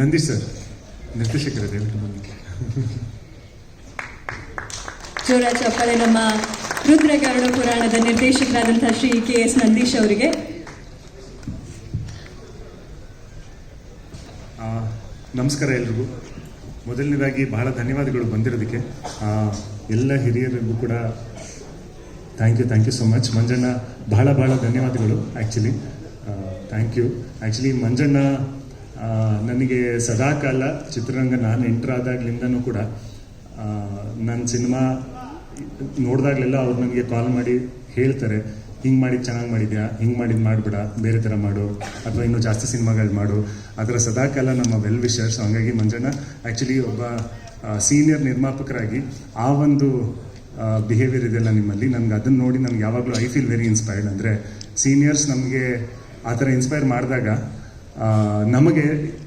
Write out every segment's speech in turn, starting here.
Nandish sir ನಿರ್ದೇಶಕರ ದಯವಿಟ್ಟು ಬನ್ನಿ. ಜೋರ ಚಪ್ಪಾಳೆ ನಮ್ಮ ರುದ್ರ ಗರುಡ ಪುರಾಣದ ನಿರ್ದೇಶಕರಾದಂತಹ ಶ್ರೀ ಕೆ ಎಸ್ ನಂದೀಶ್ ಅವರಿಗೆ. ನಮಸ್ಕಾರ ಎಲ್ರಿಗೂ. ಮೊದಲನೇದಾಗಿ ಬಹಳ ಧನ್ಯವಾದಗಳು ಬಂದಿರೋದಕ್ಕೆ. ಎಲ್ಲ ಹಿರಿಯರಿಗೂ ಕೂಡ thank you thank you so much Manjanna ಬಹಳ ಬಹಳ ಧನ್ಯವಾದಗಳು actually thank you actually Manjanna ನನಗೆ ಸದಾಕಾಲ ಚಿತ್ರರಂಗ ನಾನು ಎಂಟರ್ ಆದಾಗ್ಲಿಂದನೂ ಕೂಡ ನನ್ನ ಸಿನಿಮಾ ನೋಡಿದಾಗಲೆಲ್ಲ ಅವ್ರು ನನಗೆ ಕಾಲ್ ಮಾಡಿ ಹೇಳ್ತಾರೆ, ಹಿಂಗೆ ಮಾಡಿದ್ದು ಚೆನ್ನಾಗಿ ಮಾಡಿದ್ಯಾ? ಹಿಂಗೆ ಮಾಡಿದ್ದು ಮಾಡಿಬಿಡ, ಬೇರೆ ಥರ ಮಾಡು, ಅಥವಾ ಇನ್ನೂ ಜಾಸ್ತಿ ಸಿನಿಮಾಗಳು ಮಾಡು. ಅದರ ಸದಾಕಾಲ ನಮ್ಮ ವೆಲ್ ವಿಷರ್ಸ್ ಹಂಗಾಗಿ ಮಂಜಣ್ಣ ಆ್ಯಕ್ಚುಲಿ ಒಬ್ಬ ಸೀನಿಯರ್ ನಿರ್ಮಾಪಕರಾಗಿ ಆ ಒಂದು ಬಿಹೇವಿಯರ್ ಇದೆಯಲ್ಲ ನಿಮ್ಮಲ್ಲಿ. ನನಗೆ ಅದನ್ನು ನೋಡಿ ನನಗೆ ಯಾವಾಗಲೂ ಐ ಫೀಲ್ ವೆರಿ ಇನ್ಸ್ಪೈರ್ಡ್ ಅಂದರೆ ಸೀನಿಯರ್ಸ್ ನಮಗೆ ಆ ಥರ ಇನ್ಸ್ಪೈರ್ ಮಾಡಿದಾಗ ನಮಗೆ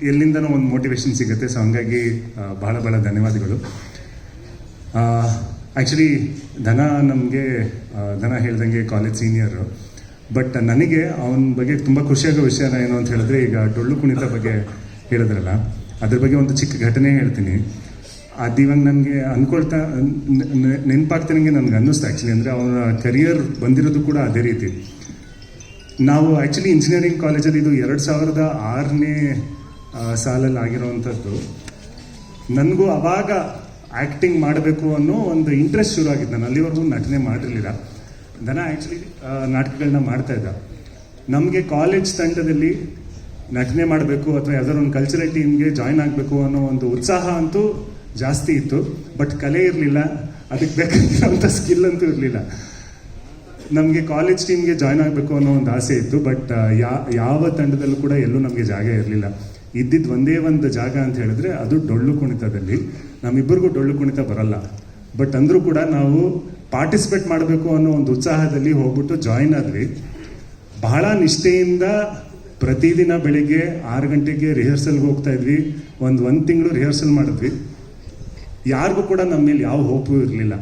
ಎಲ್ಲಿಂದನೋ ಒಂದು ಮೋಟಿವೇಶನ್ ಸಿಗುತ್ತೆ ಸೊ ಹಂಗಾಗಿ ಬಹಳ ಬಹಳ ಧನ್ಯವಾದಗಳು. ಆ್ಯಕ್ಚುಲಿ ಧನ ನಮಗೆ ಧನ ಹೇಳ್ದಂಗೆ ಕಾಲೇಜ್ ಸೀನಿಯರು ಬಟ್ ನನಗೆ ಅವನ ಬಗ್ಗೆ ತುಂಬ ಖುಷಿಯಾಗೋ ವಿಷಯ ಏನು ಅಂತ ಹೇಳಿದ್ರೆ, ಈಗ ಡೊಳ್ಳು ಕುಣಿತ ಬಗ್ಗೆ ಹೇಳಿದ್ರಲ್ಲ, ಅದ್ರ ಬಗ್ಗೆ ಒಂದು ಚಿಕ್ಕ ಘಟನೆ ಹೇಳ್ತೀನಿ. ಅದು ಇವಾಗ ನನಗೆ ಅನ್ಕೊಳ್ತಾ ನೆನಪಾಗ್ತಾನಂಗೆ ನನಗೆ ಅನ್ನಿಸ್ತು ಆ್ಯಕ್ಚುಲಿ ಅಂದರೆ ಅವನ ಕರಿಯರ್ ಬಂದಿರೋದು ಕೂಡ ಅದೇ ರೀತಿ. ನಾವು ಆ್ಯಕ್ಚುಲಿ ಇಂಜಿನಿಯರಿಂಗ್ ಕಾಲೇಜಲ್ಲಿ ಇದು ಎರಡು ಸಾವಿರದ ಆರನೇ ಸಾಲಲ್ಲಿ ಆಗಿರೋವಂಥದ್ದು ನನಗೂ ಅವಾಗ ಆ್ಯಕ್ಟಿಂಗ್ ಮಾಡಬೇಕು ಅನ್ನೋ ಒಂದು ಇಂಟ್ರೆಸ್ಟ್ ಶುರು ಆಗಿದ್ದು ನಾನು ಅಲ್ಲಿವರೆಗೂ ನಟನೆ ಮಾಡಿರಲಿಲ್ಲ. ದನ ಆ್ಯಕ್ಚುಲಿ ನಾಟಕಗಳನ್ನ ಮಾಡ್ತಾ ಇದ್ದ. ನಮಗೆ ಕಾಲೇಜ್ ತಂಡದಲ್ಲಿ ನಟನೆ ಮಾಡಬೇಕು ಅಥವಾ ಯಾವ್ದಾದ್ರು ಒಂದು ಕಲ್ಚರಲ್ ಟೀಮ್ಗೆ ಜಾಯ್ನ್ ಆಗಬೇಕು ಅನ್ನೋ ಒಂದು ಉತ್ಸಾಹ ಅಂತೂ ಜಾಸ್ತಿ ಇತ್ತು. ಬಟ್ ಕಲೆ ಇರಲಿಲ್ಲ. ಅದಕ್ಕೆ ಬೇಕಾಗಿರೋಂಥ ಸ್ಕಿಲ್ ಅಂತೂ ಇರಲಿಲ್ಲ. ನಮಗೆ ಕಾಲೇಜ್ ಟೀಮ್ಗೆ ಜಾಯ್ನ್ ಆಗಬೇಕು ಅನ್ನೋ ಒಂದು ಆಸೆ ಇತ್ತು ಬಟ್ ಯಾ, ಯಾವ ತಂಡದಲ್ಲೂ ಕೂಡ ಎಲ್ಲೂ ನಮಗೆ ಜಾಗ ಇರಲಿಲ್ಲ. ಇದ್ದಿದ್ದು ಒಂದೇ ಒಂದು ಜಾಗ ಅಂತ ಹೇಳಿದ್ರೆ ಅದು ಡೊಳ್ಳು ಕುಣಿತದಲ್ಲಿ. ನಮ್ಮಿಬ್ಬರಿಗೂ ಡೊಳ್ಳು ಕುಣಿತ ಬರಲ್ಲ. ಬಟ್ ಅಂದರೂ ಕೂಡ ನಾವು ಪಾರ್ಟಿಸಿಪೇಟ್ ಮಾಡಬೇಕು ಅನ್ನೋ ಒಂದು ಉತ್ಸಾಹದಲ್ಲಿ ಹೋಗ್ಬಿಟ್ಟು ಜಾಯ್ನ್ ಆದ್ವಿ. ಬಹಳ ನಿಷ್ಠೆಯಿಂದ ಪ್ರತಿದಿನ ಬೆಳಿಗ್ಗೆ ಆರು ಗಂಟೆಗೆ ರಿಹರ್ಸಲ್ಗೆ ಹೋಗ್ತಾ ಇದ್ವಿ. ಒಂದು ಒಂದು ತಿಂಗಳು ರಿಹರ್ಸಲ್ ಮಾಡಿದ್ವಿ. ಯಾರಿಗೂ ಕೂಡ ನಮ್ಮ ಮೇಲೆ ಯಾವ ಹೋಪು ಇರಲಿಲ್ಲ.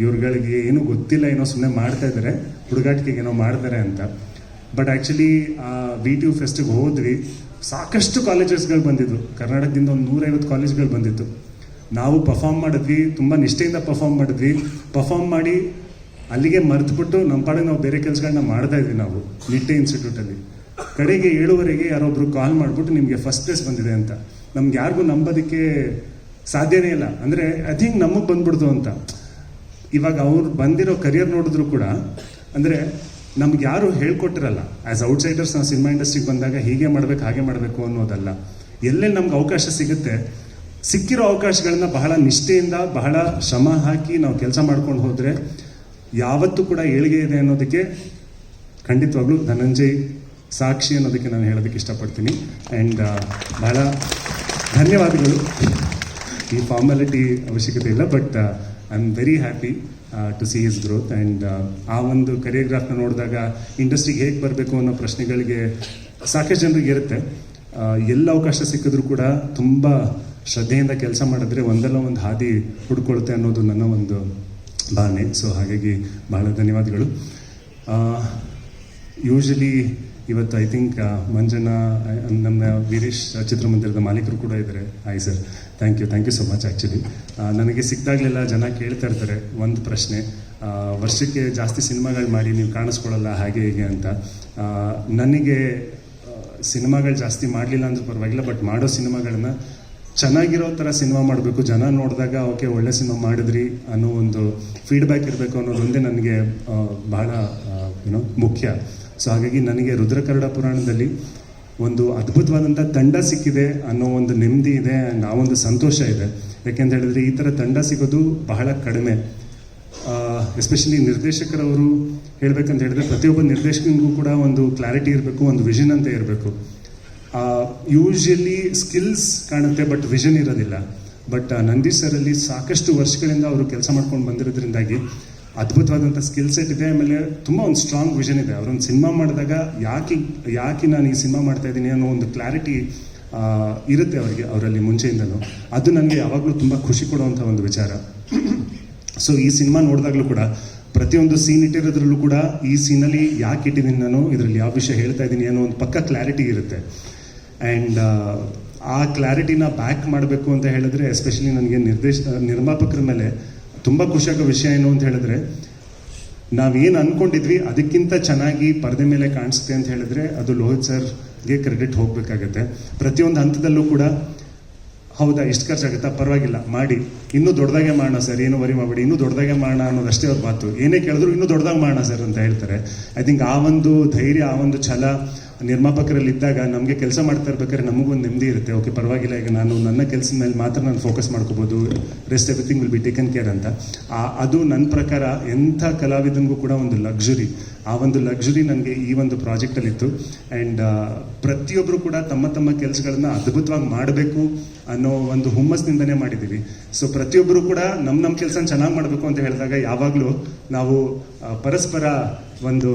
ಇವ್ರುಗಳಿಗೆ ಏನೂ ಗೊತ್ತಿಲ್ಲ, ಏನೋ ಸುಮ್ಮನೆ ಮಾಡ್ತಾ ಇದ್ದಾರೆ, ಹುಡುಗಾಟಿಕೆಗೆ ಏನೋ ಮಾಡ್ತಾರೆ ಅಂತ. But actually V T U ಫೆಸ್ಟಿಗೆ ಹೋದ್ವಿ. ಸಾಕಷ್ಟು ಕಾಲೇಜಸ್ಗಳು ಬಂದಿದ್ವು. ಕರ್ನಾಟಕದಿಂದ ಒಂದು ನೂರೈವತ್ತು ಕಾಲೇಜ್ಗಳು ಬಂದಿತ್ತು. ನಾವು ಪರ್ಫಾರ್ಮ್ ಮಾಡಿದ್ವಿ, ತುಂಬ ನಿಷ್ಠೆಯಿಂದ ಪರ್ಫಾರ್ಮ್ ಮಾಡಿದ್ವಿ. ಪರ್ಫಾರ್ಮ್ ಮಾಡಿ ಅಲ್ಲಿಗೆ ಮರೆತುಬಿಟ್ಟು ನಮ್ಮ ಪಾಡಿಗೆ ನಾವು ಬೇರೆ ಕೆಲಸಗಳನ್ನ ಮಾಡ್ತಾ ಇದ್ವಿ ನಾವು, ನಿಟ್ಟೆ ಇನ್ಸ್ಟಿಟ್ಯೂಟಲ್ಲಿ ಕಡೆಗೆ ಏಳುವರೆಗೆ ಯಾರೊಬ್ಬರು ಕಾಲ್ ಮಾಡಿಬಿಟ್ಟು ನಿಮಗೆ ಫಸ್ಟ್ ಪ್ಲೇಸ್ ಬಂದಿದೆ ಅಂತ. ನಮ್ಗೆ ಯಾರಿಗೂ ನಂಬೋದಕ್ಕೆ ಸಾಧ್ಯನೇ ಇಲ್ಲ. ಅಂದರೆ ಐ ಥಿಂಕ್ ನಮಗೆ ಬಂದ್ಬಿಡ್ತು ಅಂತ. ಇವಾಗ ಅವ್ರು ಬಂದಿರೋ ಕರಿಯರ್ ನೋಡಿದ್ರು ಕೂಡ, ಅಂದರೆ ನಮ್ಗೆ ಯಾರು ಹೇಳ್ಕೊಟ್ಟಿರಲ್ಲ. ಆ್ಯಸ್ ಔಟ್ಸೈಡರ್ಸ್ ನಾವು ಸಿನಿಮಾ ಇಂಡಸ್ಟ್ರಿಗೆ ಬಂದಾಗ ಹೀಗೆ ಮಾಡಬೇಕು, ಹಾಗೆ ಮಾಡಬೇಕು ಅನ್ನೋದಲ್ಲ. ಎಲ್ಲೆಲ್ಲಿ ನಮ್ಗೆ ಅವಕಾಶ ಸಿಗುತ್ತೆ, ಸಿಕ್ಕಿರೋ ಅವಕಾಶಗಳನ್ನ ಬಹಳ ನಿಷ್ಠೆಯಿಂದ, ಬಹಳ ಶ್ರಮ ಹಾಕಿ ನಾವು ಕೆಲಸ ಮಾಡ್ಕೊಂಡು ಹೋದರೆ ಯಾವತ್ತೂ ಕೂಡ ಏಳಿಗೆ ಇದೆ ಅನ್ನೋದಕ್ಕೆ ಖಂಡಿತವಾಗ್ಲೂ ಧನಂಜಯ್ ಸಾಕ್ಷಿ ಅನ್ನೋದಕ್ಕೆ ನಾನು ಹೇಳೋದಕ್ಕೆ ಇಷ್ಟಪಡ್ತೀನಿ. ಆ್ಯಂಡ್ ಬಹಳ ಧನ್ಯವಾದಗಳು. ಈ ಫಾರ್ಮಾಲಿಟಿ ಅವಶ್ಯಕತೆ ಇಲ್ಲ but I am very happy to see his growth and ಆ ಒಂದು ಕರಿಯೋಗ್ರಾಫ್ನ ನೋಡಿದಾಗ ಇಂಡಸ್ಟ್ರಿಗೆ ಹೇಗೆ ಬರಬೇಕು ಅನ್ನೋ ಪ್ರಶ್ನೆಗಳಿಗೆ ಸಾಕಷ್ಟು ಜನರಿಗೆ ಇರುತ್ತೆ. ಎಲ್ಲ ಅವಕಾಶ ಸಿಕ್ಕಿದ್ರು ಕೂಡ ತುಂಬ ಶ್ರದ್ಧೆಯಿಂದ ಕೆಲಸ ಮಾಡಿದ್ರೆ ಒಂದಲ್ಲ ಒಂದು ಹಾದಿ ಹುಡ್ಕೊಳ್ಳುತ್ತೆ ಅನ್ನೋದು ನನ್ನ ಒಂದು ಭಾವನೆ. ಸೊ ಹಾಗಾಗಿ ಬಹಳ ಧನ್ಯವಾದಗಳು. ಯೂಶಲಿ ಇವತ್ತು ಐ ಥಿಂಕ್ ಮಂಜಣ್ಣ ನಮ್ಮ ವೀರೇಶ್ ಚಿತ್ರಮಂದಿರದ ಮಾಲೀಕರು ಕೂಡ ಇದ್ದಾರೆ. ಆಯ್ sir thank you thank you so much actually ನನಗೆ ಸಿಕ್ಕಾಗಲಿಲ್ಲ ಜನ ಕೇಳ್ತಾ ಇರ್ತಾರೆ. ಒಂದು ಪ್ರಶ್ನೆ ವರ್ಷಕ್ಕೆ ಜಾಸ್ತಿ ಸಿನಿಮಾಗಳು ಮಾಡಿ ನೀವು ಕಾಣಿಸ್ಕೊಳ್ಳಲ್ಲ ಹಾಗೆ ಹೀಗೆ ಅಂತ. ನನಗೆ ಸಿನಿಮಾಗಳು ಜಾಸ್ತಿ ಮಾಡಲಿಲ್ಲ ಅಂದ್ರೆ ಪರವಾಗಿಲ್ಲ ಬಟ್ ಮಾಡೋ ಸಿನಿಮಾಗಳನ್ನ ಚೆನ್ನಾಗಿರೋ ಥರ ಸಿನಿಮಾ ಮಾಡಬೇಕು. ಜನ ನೋಡಿದಾಗ, ಓಕೆ, ಒಳ್ಳೆ ಸಿನಿಮಾ ಮಾಡಿದ್ರಿ ಅನ್ನೋ ಒಂದು ಫೀಡ್ಬ್ಯಾಕ್ ಇರಬೇಕು ಅನ್ನೋದೊಂದೇ ನನಗೆ ಬಹಳ ಏನೋ ಮುಖ್ಯ. ಸೊ ಹಾಗಾಗಿ ನನಗೆ ರುದ್ರಕರಡ ಪುರಾಣದಲ್ಲಿ ಒಂದು ಅದ್ಭುತವಾದಂಥ ತಂಡ ಸಿಕ್ಕಿದೆ ಅನ್ನೋ ಒಂದು ನೆಮ್ಮದಿ ಇದೆ ಒಂದು ಸಂತೋಷ ಇದೆ. ಯಾಕೆಂತ ಹೇಳಿದ್ರೆ ಈ ಥರ ತಂಡ ಸಿಗೋದು ಬಹಳ ಕಡಿಮೆ. ಎಸ್ಪೆಷಲಿ ನಿರ್ದೇಶಕರವರು ಹೇಳ್ಬೇಕಂತ ಹೇಳಿದ್ರೆ ಪ್ರತಿಯೊಬ್ಬ ನಿರ್ದೇಶಕನಿಗೂ ಕೂಡ ಒಂದು ಕ್ಲಾರಿಟಿ ಇರಬೇಕು, ಒಂದು ವಿಷನ್ ಅಂತ ಇರಬೇಕು. ಯೂಶಲಿ ಸ್ಕಿಲ್ಸ್ ಕಾಣುತ್ತೆ ಬಟ್ ವಿಷನ್ ಇರೋದಿಲ್ಲ. ಬಟ್ ನಂದೀಶ್ ಸರಲ್ಲಿ ಸಾಕಷ್ಟು ವರ್ಷಗಳಿಂದ ಅವರು ಕೆಲಸ ಮಾಡ್ಕೊಂಡು ಬಂದಿರೋದ್ರಿಂದಾಗಿ ಅದ್ಭುತವಾದಂಥ ಸ್ಕಿಲ್ ಸೆಟ್ ಇದೆ, ಆಮೇಲೆ ತುಂಬ ಒಂದು ಸ್ಟ್ರಾಂಗ್ ವಿಷನ್ ಇದೆ. ಅವರೊಂದು ಸಿನಿಮಾ ಮಾಡಿದಾಗ ಯಾಕೆ ಯಾಕೆ ನಾನು ಈ ಸಿನಿಮಾ ಮಾಡ್ತಾ ಇದ್ದೀನಿ ಅನ್ನೋ ಒಂದು ಕ್ಲಾರಿಟಿ ಇರುತ್ತೆ ಅವರಿಗೆ ಅವರಲ್ಲಿ ಮುಂಚೆಯಿಂದಲೂ. ಅದು ನನಗೆ ಯಾವಾಗಲೂ ತುಂಬ ಖುಷಿ ಕೊಡುವಂಥ ಒಂದು ವಿಚಾರ. ಸೊ ಈ ಸಿನಿಮಾ ನೋಡಿದಾಗಲೂ ಕೂಡ, ಪ್ರತಿಯೊಂದು ಸೀನ್ ಇಟ್ಟಿರೋದ್ರಲ್ಲೂ ಕೂಡ ಈ ಸೀನಲ್ಲಿ ಯಾಕೆ ಇಟ್ಟಿದ್ದೀನಿ ನಾನು, ಇದರಲ್ಲಿ ಯಾವ ವಿಷಯ ಹೇಳ್ತಾ ಇದ್ದೀನಿ ಅನ್ನೋ ಒಂದು ಪಕ್ಕ ಕ್ಲಾರಿಟಿ ಇರುತ್ತೆ. ಆ್ಯಂಡ್ ಆ ಕ್ಲಾರಿಟಿನ ಬ್ಯಾಕ್ ಮಾಡಬೇಕು ಅಂತ ಹೇಳಿದ್ರೆ ಎಸ್ಪೆಷಲಿ ನನಗೆ ನಿರ್ದೇಶ, ನಿರ್ಮಾಪಕರ ಮೇಲೆ ತುಂಬ ಖುಷಿಯಾಗೋ ವಿಷಯ ಏನು ಅಂತ ಹೇಳಿದ್ರೆ, ನಾವೇನು ಅನ್ಕೊಂಡಿದ್ವಿ ಅದಕ್ಕಿಂತ ಚೆನ್ನಾಗಿ ಪರದೆ ಮೇಲೆ ಕಾಣಿಸುತ್ತೆ ಅಂತ ಹೇಳಿದ್ರೆ, ಅದು ಲೋಹಿತ್ ಸರ್ಗೆ ಕ್ರೆಡಿಟ್ ಹೋಗಬೇಕಾಗತ್ತೆ. ಪ್ರತಿಯೊಂದು ಹಂತದಲ್ಲೂ ಕೂಡ, ಹೌದಾ, ಇಷ್ಟು ಖರ್ಚಾಗುತ್ತಾ ಪರವಾಗಿಲ್ಲ, ಮಾಡಿ. ಇನ್ನೂ ದೊಡ್ಡದಾಗೆ ಮಾಡೋಣ ಸರ್, ಏನು ವರಿ ಮಾಡಬೇಡಿ. ಇನ್ನೂ ದೊಡ್ಡದಾಗೆ ಮಾಡೋಣ ಅನ್ನೋದಷ್ಟೇ ಅವ್ರ ಮಾತು. ಏನೇ ಕೇಳಿದ್ರು ಇನ್ನೂ ದೊಡ್ಡದಾಗಿ ಮಾಡೋಣ ಸರ್ ಅಂತ ಹೇಳ್ತಾರೆ. ಐ ಥಿಂಕ್ ಆ ಒಂದು ಧೈರ್ಯ, ಆ ಒಂದು ಛಲ ನಿರ್ಮಾಪಕರಲ್ಲಿ ಇದ್ದಾಗ ನಮಗೆ ಕೆಲಸ ಮಾಡ್ತಾ ಇರ್ಬೇಕಾದ್ರೆ ನಮಗೊಂದು ನೆಮ್ಮದಿ ಇರುತ್ತೆ. ಓಕೆ ಪರವಾಗಿಲ್ಲ, ಈಗ ನಾನು ನನ್ನ ಕೆಲಸದ ಮೇಲೆ ಮಾತ್ರ ನಾನು ಫೋಕಸ್ ಮಾಡ್ಕೋಬೋದು. Rest everything will be taken care ಅಂತ. ಅದು ನನ್ನ ಪ್ರಕಾರ ಎಂಥ ಕಲಾವಿದನಿಗೂ ಕೂಡ ಒಂದು ಲಕ್ಸುರಿ ಆ ಒಂದು ಲಕ್ಸುರಿ ನನಗೆ ಈ ಒಂದು ಪ್ರಾಜೆಕ್ಟಲ್ಲಿತ್ತು ಆ್ಯಂಡ್ ಪ್ರತಿಯೊಬ್ಬರು ಕೂಡ ತಮ್ಮ ತಮ್ಮ ಕೆಲಸಗಳನ್ನ ಅದ್ಭುತವಾಗಿ ಮಾಡಬೇಕು ಅನ್ನೋ ಒಂದು ಹುಮ್ಮಸ್ಸಿನಿಂದನೇ ಮಾಡಿದ್ದೀವಿ. ಸೊ ಪ್ರತಿಯೊಬ್ಬರು ಕೂಡ ನಮ್ಮ ನಮ್ಮ ಕೆಲಸನ ಚೆನ್ನಾಗಿ ಮಾಡಬೇಕು ಅಂತ ಹೇಳಿದಾಗ ಯಾವಾಗಲೂ ನಾವು ಪರಸ್ಪರ ಒಂದು